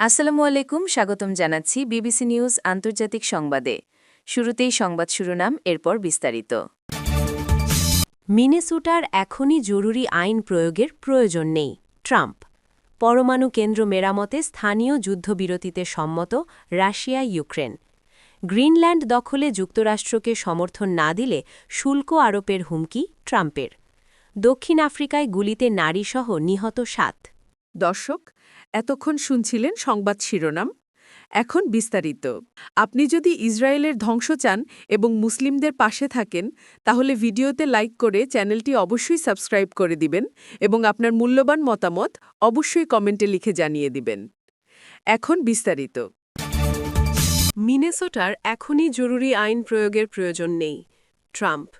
আসসালামু আলাইকুম, স্বাগতম জানাচ্ছি বিবিসি নিউজ আন্তর্জাতিক সংবাদে। শুরুতেই সংবাদ শিরোনাম, এরপর বিস্তারিত। মিনেসুটার এখনই জরুরি আইন প্রয়োগের প্রয়োজন নেই। ট্রাম্প, পরমাণু কেন্দ্র মেরামতে স্থানীয় যুদ্ধবিরতিতে সম্মত রাশিয়া, ইউক্রেন। গ্রিনল্যান্ড দখলে যুক্তরাষ্ট্রকে সমর্থন না দিলে শুল্ক আরোপের হুমকি ট্রাম্পের। দক্ষিণ আফ্রিকায় গুলিতে নারীসহ নিহত সাত। দর্শক এতক্ষণ শুনছিলেন সংবাদ শিরোনাম। এখন বিস্তারিত। আপনি যদি ইসরায়েলের ধ্বংস চান এবং মুসলিমদের পাশে থাকেন, তাহলে ভিডিওতে লাইক করে চ্যানেলটি অবশ্যই সাবস্ক্রাইব করে দিবেন এবং আপনার মূল্যবান মতামত অবশ্যই কমেন্টে লিখে জানিয়ে দিবেন। এখন বিস্তারিত। মিনেসোটার এখনই জরুরি আইন প্রয়োগের প্রয়োজন নেই, ট্রাম্প।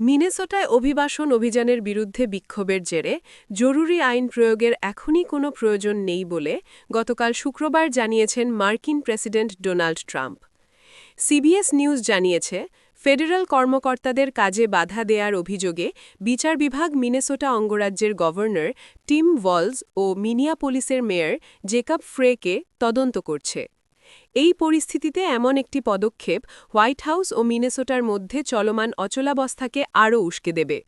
মিনেসোটায় অভিবাসন অভিযানের বিরুদ্ধে বিক্ষোভের জেরে জরুরি আইন প্রয়োগের এখনই কোনো প্রয়োজন নেই বলে গতকাল শুক্রবার জানিয়েছেন মার্কিন president Donald Trump. CBS news জানিয়েছে, ফেডারেল কর্মকর্তাদের কাজে বাধা দেয়ার অভিযোগে বিচার বিভাগ মিনেসোটা অঙ্গরাজ্যের গভর্নর টিম ওয়ালস ও মিনিয়াপোলিসের মেয়র জেকাব ফ্রেকে তদন্ত করছে। এই পরিস্থিতিতে এমন একটি পদক্ষেপ হোয়াইট হাউস ও মিনেসোটার মধ্যে চলমান অচলাবস্থাকে আরও উস্কে দেবে।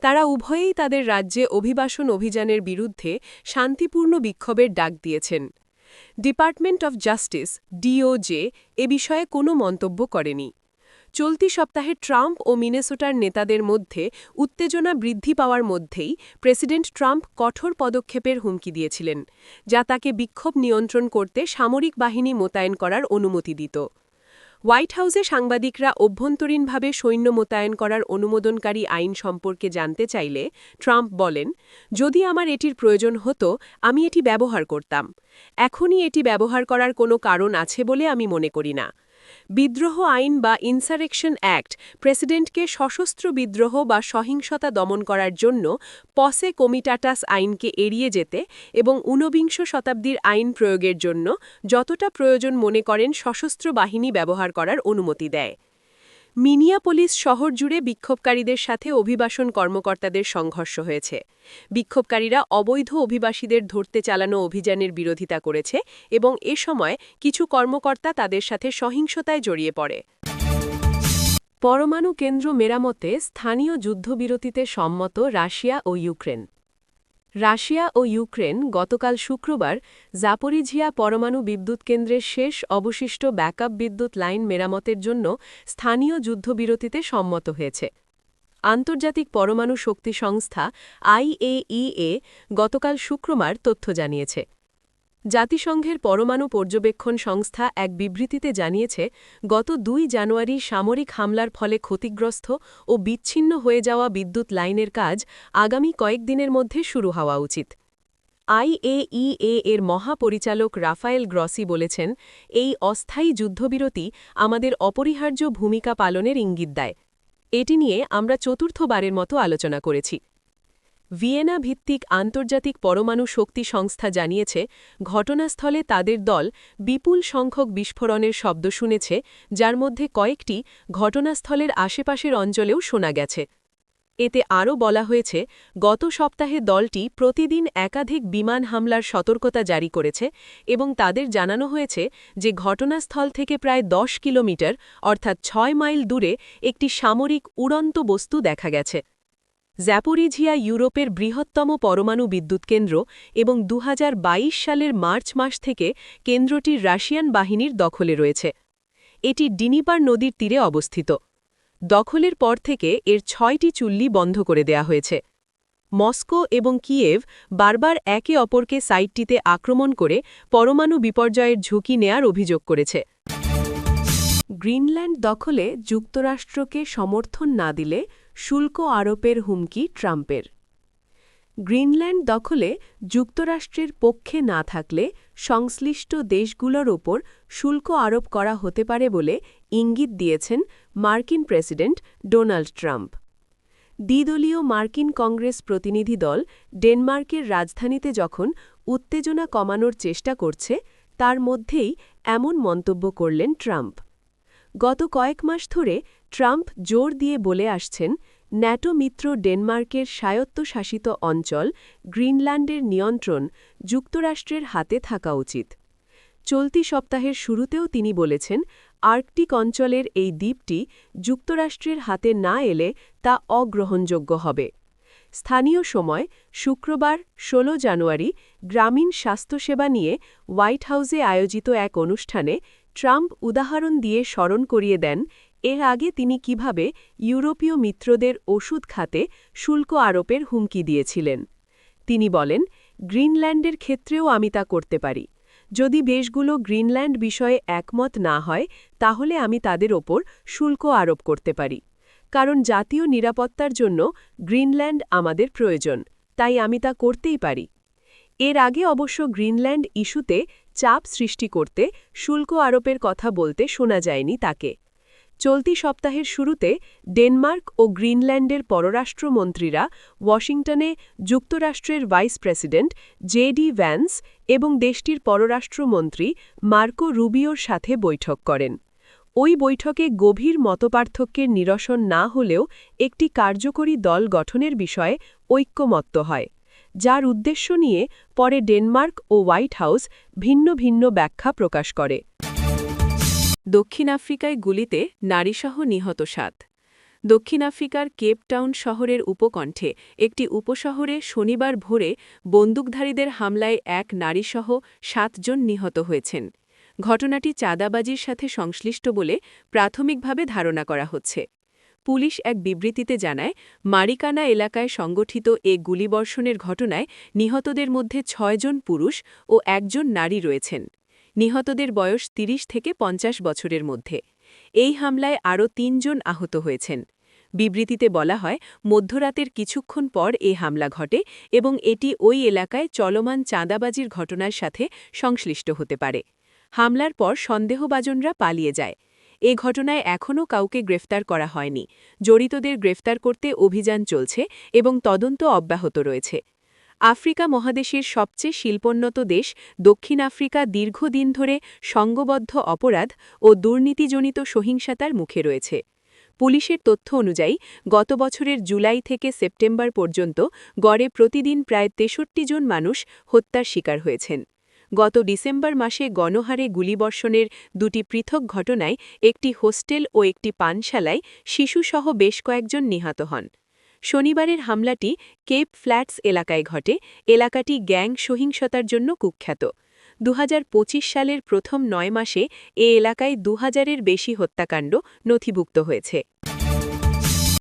তারা উভয়েই তাদের রাজ্যে অভিবাসন অভিযানের বিরুদ্ধে শান্তিপূর্ণ বিক্ষোভের ডাক দিয়েছেন। ডিপার্টমেন্ট অফ জাস্টিস, ডিওজে, এ বিষয়ে কোনো মন্তব্য করেনি। চলতি সপ্তাহে ট্রাম্প ও মিনেসোটার নেতাদের মধ্যে উত্তেজনা বৃদ্ধি পাওয়ার মধ্যেই প্রেসিডেন্ট ট্রাম্প কঠোর পদক্ষেপের হুমকি দিয়েছিলেন, যা তাকে বিক্ষোভ নিয়ন্ত্রণ করতে সামরিক বাহিনী মোতায়েন করার অনুমতি দিত। হোয়াইট হাউসে সাংবাদিকরা অভ্যন্তরীণভাবে সৈন্য মোতায়েন করার অনুমোদনকারী আইন সম্পর্কে জানতে চাইলে ট্রাম্প বলেন, যদি আমার এটির প্রয়োজন হতো, আমি এটি ব্যবহার করতাম। এখনই এটি ব্যবহার করার কোনো কারণ আছে বলে আমি মনে করি না। বিদ্রোহ আইন বা ইনসারেকশন অ্যাক্ট প্রেসিডেন্টকে সশস্ত্র বিদ্রোহ বা সহিংসতা দমন করার জন্য পসে কমিটাটাস আইনকে এড়িয়ে যেতে এবং ঊনবিংশ শতাব্দীর আইন প্রয়োগের জন্য যতটা প্রয়োজন মনে করেন সশস্ত্র বাহিনী ব্যবহার করার অনুমতি দেয়। মিনিয়াপোলিস শহর জুড়ে বিক্ষোভকারীদের সাথে অভিবাসন কর্মকর্তাদের সংঘর্ষ হয়েছে। বিক্ষোভকারীরা অবৈধ অভিবাসীদের ধরতে চালানো অভিযানের বিরোধিতা করেছে এবং এ সময় কিছু কর্মকর্তা তাদের সাথে সহিংসতায় জড়িয়ে পড়ে। পরমাণু কেন্দ্র মেরামতে স্থানীয় যুদ্ধবিরতিতে সম্মত রাশিয়া ও ইউক্রেন। রাশিয়া ও ইউক্রেন গতকাল শুক্রবার জাপরিঝিয়া পরমাণু বিদ্যুৎ কেন্দ্রের শেষ অবশিষ্ট ব্যাকআপ বিদ্যুৎ লাইন মেরামতের জন্য স্থানীয় যুদ্ধবিরতিতে সম্মত হয়েছে। আন্তর্জাতিক পরমাণু শক্তি সংস্থা আইএইএ গতকাল শুক্রবার তথ্য জানিয়েছে। জাতিসংঘের পরমাণু পর্যবেক্ষণ সংস্থা এক বিবৃতিতে জানিয়েছে, গত দুই জানুয়ারি সামরিক হামলার ফলে ক্ষতিগ্রস্ত ও বিচ্ছিন্ন হয়ে যাওয়া বিদ্যুৎ লাইনের কাজ আগামী কয়েকদিনের মধ্যে শুরু হওয়া উচিত। আইএইএ এর মহাপরিচালক রাফায়েল গ্রসি বলেছেন, এই অস্থায়ী যুদ্ধবিরতি আমাদের অপরিহার্য ভূমিকা পালনের ইঙ্গিত দেয়। এটি নিয়ে আমরা চতুর্থবারের মতো আলোচনা করেছি। ভিয়েনা ভিত্তিক আন্তর্জাতিক পরমাণু শক্তি সংস্থা জানিয়েছে, ঘটনাস্থলে তাদের দল বিপুল সংখ্যক বিস্ফোরণের শব্দ শুনেছে, যার মধ্যে কয়েকটি ঘটনাস্থলের আশেপাশের অঞ্চলেও শোনা গেছে। এতে আরও বলা হয়েছে, গত সপ্তাহে দলটি প্রতিদিন একাধিক বিমান হামলার সতর্কতা জারি করেছে এবং তাদের জানানো হয়েছে যে ঘটনাস্থল থেকে প্রায় দশ কিলোমিটার, অর্থাৎ ছয় মাইল দূরে, একটি সামরিক উড়ন্ত বস্তু দেখা গেছে। জ্যাপোরিঝিয়া ইউরোপের বৃহত্তম পরমাণু বিদ্যুৎ কেন্দ্র এবং দু হাজার বাইশ সালের মার্চ মাস থেকে কেন্দ্রটির রাশিয়ান বাহিনীর দখলে রয়েছে। এটি ডিনিপার নদীর তীরে অবস্থিত। দখলের পর থেকে এর ছয়টি চুল্লি বন্ধ করে দেয়া হয়েছে। মস্কো এবং কিয়েভ বারবার একে অপরকে সাইটটিতে আক্রমণ করে পরমাণু বিপর্যয়ের ঝুঁকি নেয়ার অভিযোগ করেছে। গ্রিনল্যান্ড দখলে যুক্তরাষ্ট্রকে সমর্থন না দিলে শুল্ক আরোপের হুমকি ট্রাম্পের। গ্রিনল্যান্ড দখলে যুক্তরাষ্ট্রের পক্ষে না থাকলে সংশ্লিষ্ট দেশগুলোর ওপর শুল্ক আরোপ করা হতে পারে বলে ইঙ্গিত দিয়েছেন মার্কিন প্রেসিডেন্ট ডোনাল্ড ট্রাম্প। দ্বিদলীয় মার্কিন কংগ্রেস প্রতিনিধি দল ডেনমার্কের রাজধানীতে যখন উত্তেজনা কমানোর চেষ্টা করছে, তার মধ্যেই এমন মন্তব্য করলেন ট্রাম্প। গত কয়েক মাস ধরে ট্রাম্প জোর দিয়ে বলে আসছেন, ন্যাটো মিত্র ডেনমার্কের স্বায়ত্তশাসিত অঞ্চল গ্রিনল্যান্ডের নিয়ন্ত্রণ যুক্তরাষ্ট্রের হাতে থাকা উচিত। চলতি সপ্তাহের শুরুতেও তিনি বলেছেন, আর্কটিক অঞ্চলের এই দ্বীপটি যুক্তরাষ্ট্রের হাতে না এলে তা অগ্রহণযোগ্য হবে। স্থানীয় সময় শুক্রবার ১৬ জানুয়ারি গ্রামীণ স্বাস্থ্যসেবা নিয়ে হোয়াইট হাউসে আয়োজিত এক অনুষ্ঠানে ট্রাম্প উদাহরণ দিয়ে স্মরণ করিয়ে দেন এর আগে তিনি কীভাবে ইউরোপীয় মিত্রদের ওষুধ খাতে শুল্ক আরোপের হুমকি দিয়েছিলেন। তিনি বলেন, গ্রিনল্যান্ডের ক্ষেত্রেও আমি তা করতে পারি। যদি দেশগুলো গ্রিনল্যান্ড বিষয়ে একমত না হয়, তাহলে আমি তাদের ওপর শুল্ক আরোপ করতে পারি। কারণ জাতীয় নিরাপত্তার জন্য গ্রিনল্যান্ড আমাদের প্রয়োজন, তাই আমি তা করতেই পারি। এর আগে অবশ্য গ্রিনল্যান্ড ইস্যুতে চাপ সৃষ্টি করতে শুল্ক আরোপের কথা বলতে শোনা যায়নি তাকে। চলতি সপ্তাহের শুরুতে ডেনমার্ক ও গ্রিনল্যান্ডের পররাষ্ট্রমন্ত্রীরা ওয়াশিংটনে যুক্তরাষ্ট্রের ভাইস প্রেসিডেন্ট জেডি ভ্যান্স এবং দেশটির পররাষ্ট্রমন্ত্রী মার্কো রুবিওর সাথে বৈঠক করেন। ওই বৈঠকে গভীর মতপার্থক্যের নিরসন না হলেও একটি কার্যকরী দল গঠনের বিষয়ে ঐক্যমত্য হয়, যার উদ্দেশ্য নিয়ে পরে ডেনমার্ক ও হোয়াইট হাউস ভিন্ন ভিন্ন ব্যাখ্যা প্রকাশ করে। দক্ষিণ আফ্রিকায় গুলিতে নারীসহ নিহত সাত। দক্ষিণ আফ্রিকার কেপটাউন শহরের উপকণ্ঠে একটি উপশহরে শনিবার ভোরে বন্দুকধারীদের হামলায় এক নারীসহ সাতজন নিহত হয়েছেন। ঘটনাটি চাঁদাবাজির সাথে সংশ্লিষ্ট বলে প্রাথমিকভাবে ধারণা করা হচ্ছে। পুলিশ এক বিবৃতিতে জানায়, মারিকানা এলাকায় সংগঠিত এ গুলিবর্ষণের ঘটনায় নিহতদের মধ্যে ছয়জন পুরুষ ও একজন নারী রয়েছেন। নিহতদের বয়স ৩০ থেকে পঞ্চাশ বছরের মধ্যে। এই হামলায় আরও তিনজন আহত হয়েছেন। বিবৃতিতে বলা হয়, মধ্যরাতের কিছুক্ষণ পর এ হামলা ঘটে এবং এটি ওই এলাকায় চলমান চাঁদাবাজির ঘটনার সাথে সংশ্লিষ্ট হতে পারে। হামলার পর সন্দেহবাজনরা পালিয়ে যায়। এ ঘটনায় এখনও কাউকে গ্রেফতার করা হয়নি। জড়িতদের গ্রেফতার করতে অভিযান চলছে এবং তদন্ত অব্যাহত রয়েছে। আফ্রিকা মহাদেশের সবচেয়ে শিল্পোন্নত দেশ, দক্ষিণ আফ্রিকা দীর্ঘদিন ধরে সঙ্গবদ্ধ অপরাধ ও দুর্নীতিজনিত সহিংসতার মুখে রয়েছে। পুলিশের তথ্য অনুযায়ী, গত বছরের জুলাই থেকে সেপ্টেম্বর পর্যন্ত গড়ে প্রতিদিন প্রায় তেষট্টি জন মানুষ হত্যার শিকার হয়েছেন। গত ডিসেম্বর মাসে গণহারে গুলিবর্ষণের দুটি পৃথক ঘটনায় একটি হোস্টেল ও একটি পানশালায় শিশুসহ বেশ কয়েকজন নিহত হন। শনিবারের হামলাটি কেপ ফ্ল্যাটস এলাকায় ঘটে। এলাকাটি গ্যাং সহিংসতার জন্য কুখ্যাত। দুহাজার পঁচিশ সালের প্রথম নয় মাসে এ এলাকায় দু হাজারের বেশি হত্যাকাণ্ড নথিভুক্ত হয়েছে।